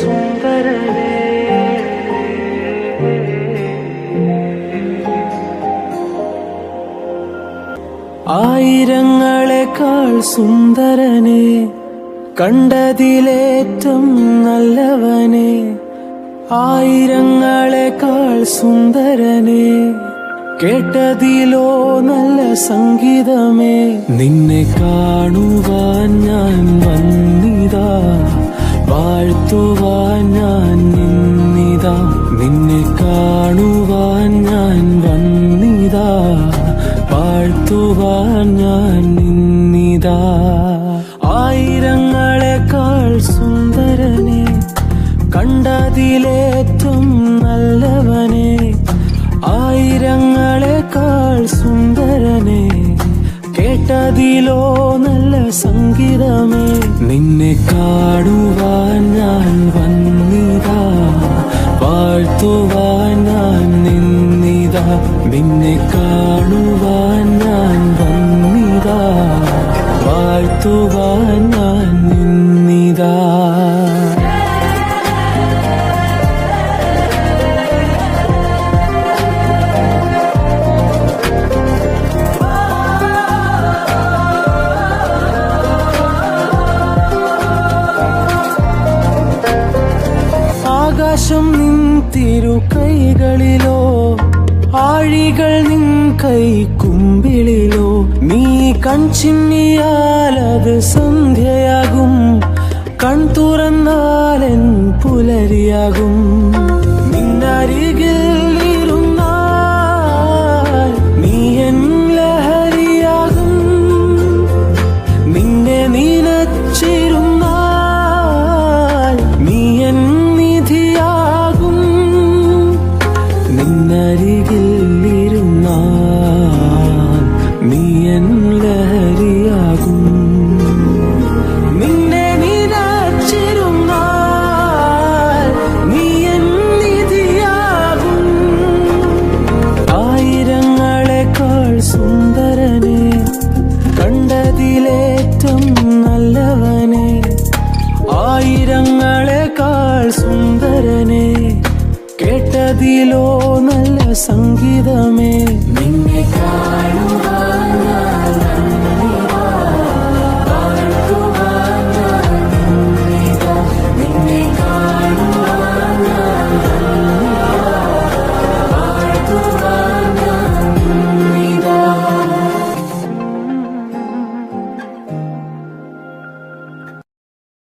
സുന്ദരനേ ആയിരങ്ങളെക്കാൾ സുന്ദരനെ കണ്ടതിലേറ്റം നല്ലവനെ. ആയിരങ്ങളെക്കാൾ സുന്ദരനെ കേട്ടതിലോ നല്ല സംഗീതമേ. നിന്നെ കാണുവാൻ ഞാൻ വന്നിതാ നിന്നെ കാണുവാൻ ഞാൻ വന്നിതാ വാഴ്ത്തുവാൻ ഞാൻ നിന്നിതാ. ആയിരങ്ങളെക്കാൾ സുന്ദരനെ കണ്ടതിലേറ്റം നല്ലവനെ ആയിരങ്ങളെക്കാൾ സുന്ദരനെ കേട്ടതിലോ നല്ല സംഗീതമേ നിന്നെ കാണുവാൻ നിന്നെ കാണുവാൻ ഞാൻ വന്നിതാ. വാഴ്ത്തുവാൻ ഞാൻ നിന്നിതാ. ആകാശം നിൻ തിരു കൈകളിലോ കൈ കുമ്പിളിലോ നീ കൺചിമ്മിയാൽ അത് സന്ധ്യയാകും. കൺ തുറന്നാലൻ പുലരിയാകും. നിന്നരികിൽ എൻ ലഹരിയാകും നിന്നെ നീനച്ചിരുന്നാൽ നീ നിധിയാകും. ആയിരങ്ങളെക്കാൾ സുന്ദരനെ കണ്ടതിലേറ്റം നല്ലവനെ. ആയിരങ്ങളെക്കാൾ സുന്ദരനെ കേട്ടതിലോ നല്ല സംഗീതമേ.